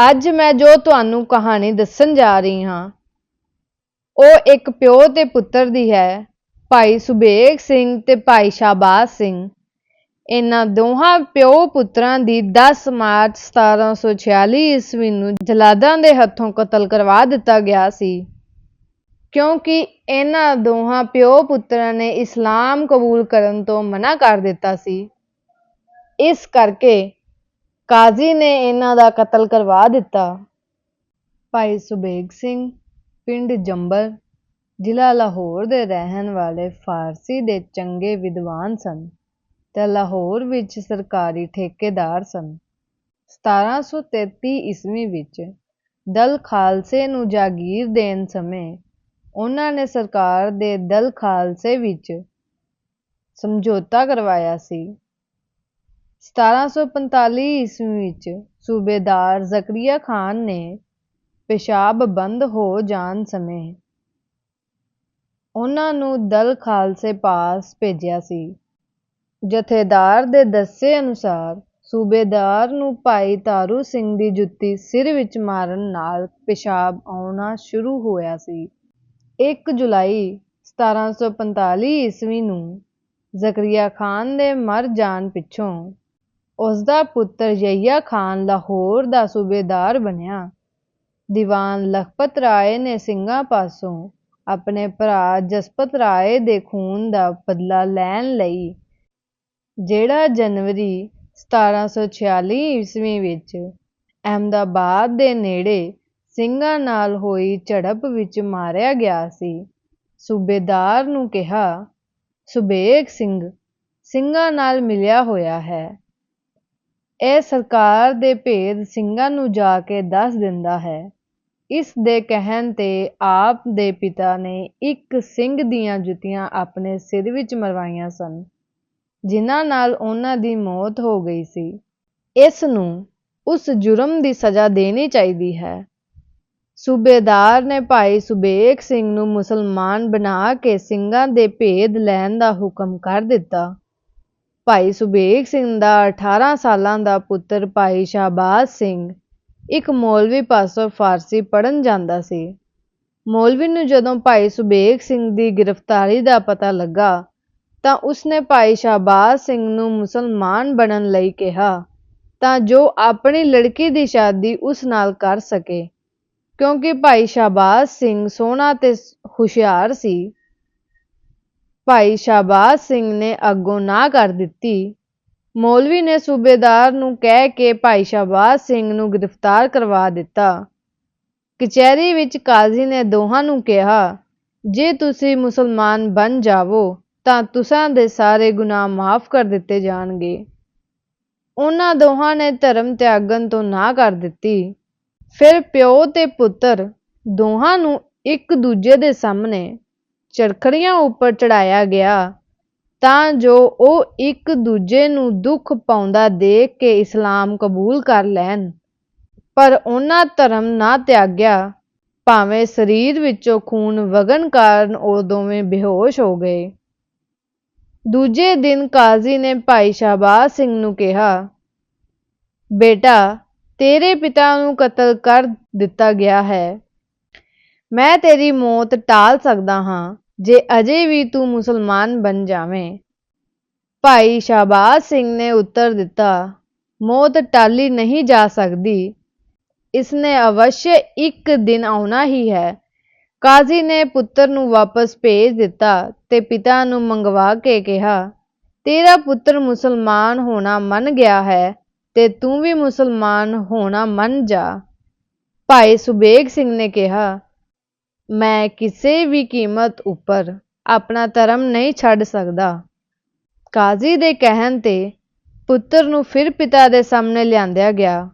ਅੱਜ ਮੈਂ ਜੋ ਤੁਹਾਨੂੰ ਕਹਾਣੀ ਦੱਸਣ ਜਾ ਰਹੀ ਹਾਂ, ਉਹ ਇੱਕ ਪਿਓ ਤੇ ਪੁੱਤਰ ਦੀ ਹੈ, ਭਾਈ ਸੁਬੇਗ ਸਿੰਘ ਤੇ ਭਾਈ ਸ਼ਾਬਾਸ਼ ਸਿੰਘ। ਇਹਨਾਂ ਦੋਹਾਂ ਪਿਓ ਪੁੱਤਰਾਂ ਦੀ 10 ਮਾਰਚ 1746 ਈਸਵੀ ਨੂੰ ਜਲਾਦਾਂ ਦੇ ਹੱਥੋਂ ਕਤਲ ਕਰਵਾ ਦਿੱਤਾ ਗਿਆ ਸੀ। ਕਿਉਂਕਿ ਇਹਨਾਂ ਦੋਹਾਂ ਪਿਓ ਪੁੱਤਰਾਂ ਨੇ ਇਸਲਾਮ ਕਬੂਲ ਕਰਨ ਤੋਂ ਮਨਾ ਕਰ ਦਿੱਤਾ ਸੀ। ਇਸ ਕਰਕੇ ਕਾਜ਼ੀ ਨੇ ਇਹਨਾਂ ਦਾ ਕਤਲ ਕਰਵਾ ਦਿੱਤਾ। ਭਾਈ ਸੁਬੇਗ ਸਿੰਘ, ਪਿੰਡ ਜੰਬਰ ਜ਼ਿਲ੍ਹਾ ਲਾਹੌਰ ਦੇ ਰਹਿਣ ਵਾਲੇ ਫਾਰਸੀ ਦੇ ਚੰਗੇ ਵਿਦਵਾਨ ਸਨ ਤੇ ਲਾਹੌਰ ਵਿੱਚ ਸਰਕਾਰੀ ਠੇਕੇਦਾਰ ਸਨ। 1733 ਈਸਵੀ ਵਿੱਚ ਦਲ ਖਾਲਸੇ ਨੂੰ ਜਾਗੀਰ ਦੇਣ ਸਮੇਂ ਉਹਨਾਂ ਨੇ ਸਰਕਾਰ ਦੇ ਦਲ ਖਾਲਸੇ ਵਿੱਚ ਸਮਝੌਤਾ ਕਰਵਾਇਆ ਸੀ। 1745 ਈਸਵੀ ਵਿੱਚ ਸੂਬੇਦਾਰ ਜ਼ਕਰੀਆ ਖਾਨ ਨੇ ਪੇਸ਼ਾਬ ਬੰਦ ਹੋ ਜਾਣ ਸਮੇਂ ਉਹਨਾਂ ਨੂੰ ਦਲ ਖਾਲਸੇ ਪਾਸ ਭੇਜਿਆ ਸੀ। ਜਥੇਦਾਰ ਦੇ ਦੱਸੇ ਅਨੁਸਾਰ ਸੂਬੇਦਾਰ ਨੂੰ ਭਾਈ ਤਾਰੂ ਸਿੰਘ ਦੀ ਜੁੱਤੀ ਸਿਰ ਵਿੱਚ ਮਾਰਨ ਨਾਲ ਪੇਸ਼ਾਬ ਆਉਣਾ ਸ਼ੁਰੂ ਹੋਇਆ ਸੀ। 1 ਜੁਲਾਈ 1745 ਈਸਵੀ ਨੂੰ ਜ਼ਕਰੀਆ ਖਾਨ ਦੇ ਮਰ ਜਾਣ ਪਿੱਛੋਂ ਉਸਦਾ ਪੁੱਤਰ ਯਹੀਆ ਖਾਨ ਲਾਹੌਰ ਦਾ ਸੂਬੇਦਾਰ ਬਣਿਆ। ਦੀਵਾਨ ਲਖਪਤ ਰਾਏ ਨੇ ਸਿੰਘਾਂ ਪਾਸੋਂ ਆਪਣੇ ਭਰਾ ਜਸਪਤ ਰਾਏ ਦੇ ਖੂਨ ਦਾ ਬਦਲਾ ਲੈਣ ਲਈ, ਜਿਹੜਾ ਜਨਵਰੀ 1746 ਈਸਵੀ ਵਿੱਚ ਅਹਿਮਦਾਬਾਦ ਦੇ ਨੇੜੇ ਸਿੰਘਾਂ ਨਾਲ ਹੋਈ ਝੜਪ ਵਿੱਚ ਮਾਰਿਆ ਗਿਆ ਸੀ। ਸੂਬੇਦਾਰ ਨੂੰ ਕਿਹਾ, ਸੁਬੇਗ ਸਿੰਘ, ਸਿੰਘਾਂ ਨਾਲ ਮਿਲਿਆ ਹੋਇਆ ਹੈ। ਇਹ ਸਰਕਾਰ ਦੇ ਭੇਦ ਸਿੰਘਾਂ ਨੂੰ ਜਾ ਕੇ ਦੱਸ ਦਿੰਦਾ ਹੈ। ਇਸ ਦੇ ਕਹਿਣ ਤੇ ਆਪ ਦੇ ਪਿਤਾ ਨੇ ਇੱਕ ਸਿੰਘ ਦੀਆਂ ਜੁੱਤੀਆਂ ਆਪਣੇ ਸਿਰ ਵਿੱਚ ਮਰਵਾਈਆਂ ਸਨ, ਜਿਨ੍ਹਾਂ ਨਾਲ ਉਹਨਾਂ ਦੀ ਮੌਤ ਹੋ ਗਈ ਸੀ। ਇਸ ਨੂੰ ਉਸ ਜੁਰਮ ਦੀ ਸਜ਼ਾ ਦੇਣੀ ਚਾਹੀਦੀ ਹੈ। ਸੂਬੇਦਾਰ ਨੇ ਭਾਈ ਸੁਬੇਗ ਸਿੰਘ ਨੂੰ ਮੁਸਲਮਾਨ ਬਣਾ ਕੇ ਸਿੰਘਾਂ ਦੇ ਭੇਦ ਲੈਣ ਦਾ ਹੁਕਮ ਕਰ ਦਿੱਤਾ। ਭਾਈ ਸੁਬੇਗ ਸਿੰਘ ਦਾ 18 ਸਾਲਾਂ ਦਾ ਪੁੱਤਰ ਭਾਈ ਸ਼ਾਬਾਜ਼ ਸਿੰਘ। ਇੱਕ ਮੌਲਵੀ ਪਾਸੋਂ ਫਾਰਸੀ ਪੜ੍ਹਨ ਜਾਂਦਾ ਸੀ। ਮੌਲਵੀ ਨੂੰ ਜਦੋਂ ਭਾਈ ਸੁਬੇਗ ਸਿੰਘ ਦੀ ਗ੍ਰਿਫਤਾਰੀ ਦਾ ਪਤਾ ਲੱਗਾ, ਤਾਂ ਉਸਨੇ ਭਾਈ ਸ਼ਾਬਾਜ਼ ਸਿੰਘ ਨੂੰ ਮੁਸਲਮਾਨ ਬਣਨ ਲਈ ਕਿਹਾ, ਤਾਂ ਜੋ ਆਪਣੀ ਲੜਕੀ ਦੀ ਸ਼ਾਦੀ ਉਸ ਨਾਲ ਕਰ ਸਕੇ। ਕਿਉਂਕਿ ਭਾਈ ਸ਼ਾਬਾਜ਼ ਸਿੰਘ ਸੋਹਣਾ ਤੇ ਹੁਸ਼ਿਆਰ ਸੀ ਭਾਈ ਸ਼ਾਬਾਜ਼ ਸਿੰਘ ਨੇ ਅੱਗੋਂ ਨਾ ਕਰ ਦਿੱਤੀ। ਮੌਲਵੀ ਨੇ ਸੂਬੇਦਾਰ ਨੂੰ ਕਹਿ ਕੇ ਭਾਈ ਸ਼ਾਬਾਜ਼ ਸਿੰਘ ਨੂੰ ਗ੍ਰਿਫਤਾਰ ਕਰਵਾ ਦਿੱਤਾ। ਕਚਹਿਰੀ ਵਿੱਚ ਕਾਜ਼ੀ ਨੇ ਦੋਹਾਂ ਨੂੰ ਕਿਹਾ, ਜੇ ਤੁਸੀਂ ਮੁਸਲਮਾਨ ਬਣ ਜਾਵੋ, ਤਾਂ ਤੁਸਾਂ ਦੇ ਸਾਰੇ ਗੁਨਾਹ ਮਾਫ ਕਰ ਦਿੱਤੇ ਜਾਣਗੇ। ਉਹਨਾਂ ਦੋਹਾਂ ਨੇ ਧਰਮ ਤਿਆਗਣ ਤੋਂ ਨਾ ਕਰ ਦਿੱਤੀ। ਫਿਰ ਪਿਓ ਤੇ ਪੁੱਤਰ ਦੋਹਾਂ ਨੂੰ ਇੱਕ ਦੂਜੇ ਦੇ ਸਾਹਮਣੇ ਚਰਖੜੀਆਂ ਉੱਪਰ ਚੜ੍ਹਾਇਆ ਗਿਆ, ਤਾਂ ਜੋ ਉਹ ਇੱਕ ਦੂਜੇ ਨੂੰ ਦੁੱਖ ਪਾਉਂਦਾ ਦੇਖ ਕੇ ਇਸਲਾਮ ਕਬੂਲ ਕਰ ਲੈਣ। ਪਰ ਉਹਨਾਂ ਧਰਮ ਨਾ ਤਿਆਗਿਆ। ਭਾਵੇਂ ਸਰੀਰ ਵਿੱਚੋਂ ਖੂਨ ਵਗਣ ਕਾਰਨ ਉਹ ਦੋਵੇਂ ਬੇਹੋਸ਼ ਹੋ ਗਏ। ਦੂਜੇ ਦਿਨ ਕਾਜ਼ੀ ਨੇ ਭਾਈ ਸ਼ਾਬਾਜ਼ ਸਿੰਘ ਨੂੰ ਕਿਹਾ, ਬੇਟਾ, ਤੇਰੇ ਪਿਤਾ ਨੂੰ ਕਤਲ ਕਰ ਦਿੱਤਾ ਗਿਆ ਹੈ। ਮੈਂ ਤੇਰੀ ਮੌਤ ਟਾਲ ਸਕਦਾ ਹਾਂ, ਜੇ ਅਜੇ ਵੀ ਤੂੰ ਮੁਸਲਮਾਨ ਬਣ ਜਾਵੇਂ। ਭਾਈ ਸ਼ਾਬਾਜ਼ ਸਿੰਘ ਨੇ ਉੱਤਰ ਦਿੱਤਾ, ਮੌਤ ਟਾਲੀ ਨਹੀਂ ਜਾ ਸਕਦੀ। ਇਸਨੇ ਅਵਸ਼ ਇੱਕ ਦਿਨ ਆਉਣਾ ਹੀ ਹੈ। ਕਾਜ਼ੀ ਨੇ ਪੁੱਤਰ ਨੂੰ ਵਾਪਸ ਭੇਜ ਦਿੱਤਾ ਤੇ ਪਿਤਾ ਨੂੰ ਮੰਗਵਾ ਕੇ ਕਿਹਾ, ਤੇਰਾ ਪੁੱਤਰ ਮੁਸਲਮਾਨ ਹੋਣਾ ਮੰਨ ਗਿਆ ਹੈ ਤੇ ਤੂੰ ਵੀ ਮੁਸਲਮਾਨ ਹੋਣਾ ਮੰਨ ਜਾ। ਭਾਈ ਸੁਬੇਗ ਸਿੰਘ ਨੇ ਕਿਹਾ ਮੈਂ ਕਿਸੇ ਵੀ ਕੀਮਤ ਉੱਪਰ ਆਪਣਾ ਧਰਮ ਨਹੀਂ ਛੱਡ ਸਕਦਾ। ਕਾਜ਼ੀ ਦੇ ਕਹਿਣ ਤੇ ਪੁੱਤਰ ਨੂੰ ਫਿਰ ਪਿਤਾ ਦੇ ਸਾਹਮਣੇ ਲਿਆਂਦਿਆ ਗਿਆ।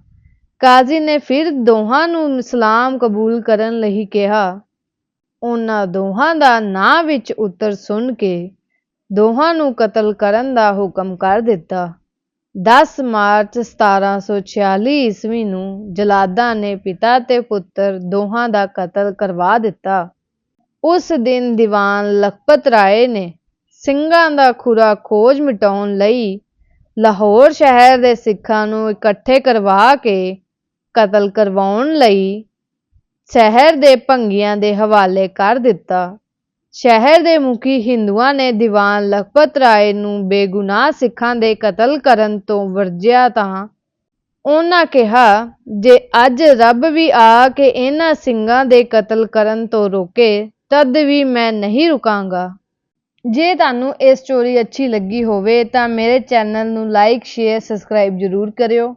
ਕਾਜ਼ੀ ਨੇ ਫਿਰ ਦੋਹਾਂ ਨੂੰ ਇਸਲਾਮ ਕਬੂਲ ਕਰਨ ਲਈ ਕਿਹਾ। ਉਹਨਾਂ ਦੋਹਾਂ ਦਾ ਨਾਂ ਵਿੱਚ ਉੱਤਰ ਸੁਣ ਕੇ ਦੋਹਾਂ ਨੂੰ ਕਤਲ ਕਰਨ ਦਾ ਹੁਕਮ ਕਰ ਦਿੱਤਾ। 10 ਮਾਰਚ 1746 ਈਸਵੀ ਨੂੰ ਜਲਾਦਾਂ ਨੇ ਪਿਤਾ ਤੇ ਪੁੱਤਰ ਦੋਹਾਂ ਦਾ ਕਤਲ ਕਰਵਾ ਦਿੱਤਾ ਉਸ ਦਿਨ ਦੀਵਾਨ ਲਖਪਤ ਰਾਏ ਨੇ ਸਿੰਘਾਂ ਦਾ ਖੁਰਾ ਖੋਜ ਮਿਟਾਉਣ ਲਈ ਲਾਹੌਰ ਸ਼ਹਿਰ ਦੇ ਸਿੱਖਾਂ ਨੂੰ ਇਕੱਠੇ ਕਰਵਾ ਕੇ ਕਤਲ ਕਰਵਾਉਣ ਲਈ ਸ਼ਹਿਰ ਦੇ ਭੰਗੀਆਂ ਦੇ ਹਵਾਲੇ ਕਰ ਦਿੱਤਾ। ਸ਼ਹਿਰ ਦੇ ਮੁਖੀ ਹਿੰਦੂਆਂ ਨੇ ਦੀਵਾਨ ਲਖਪਤ ਰਾਏ ਨੂੰ ਬੇਗੁਨਾਹ ਸਿੱਖਾਂ ਦੇ ਕਤਲ ਕਰਨ ਤੋਂ ਵਰਜਿਆ ਤਾਂ ਉਹਨਾਂ ਕਿਹਾ, ਜੇ ਅੱਜ ਰੱਬ ਵੀ ਆ ਕੇ ਇਹਨਾਂ ਸਿੰਘਾਂ ਦੇ ਕਤਲ ਕਰਨ ਤੋਂ ਰੋਕੇ ਤਦ ਵੀ ਮੈਂ ਨਹੀਂ ਰੁਕਾਂਗਾ। ਜੇ ਤੁਹਾਨੂੰ ਇਹ ਸਟੋਰੀ ਅੱਛੀ ਲੱਗੀ ਹੋਵੇ ਤਾਂ ਮੇਰੇ ਚੈਨਲ ਨੂੰ ਲਾਈਕ, ਸ਼ੇਅਰ, ਸਬਸਕ੍ਰਾਈਬ ਜ਼ਰੂਰ ਕਰਿਓ।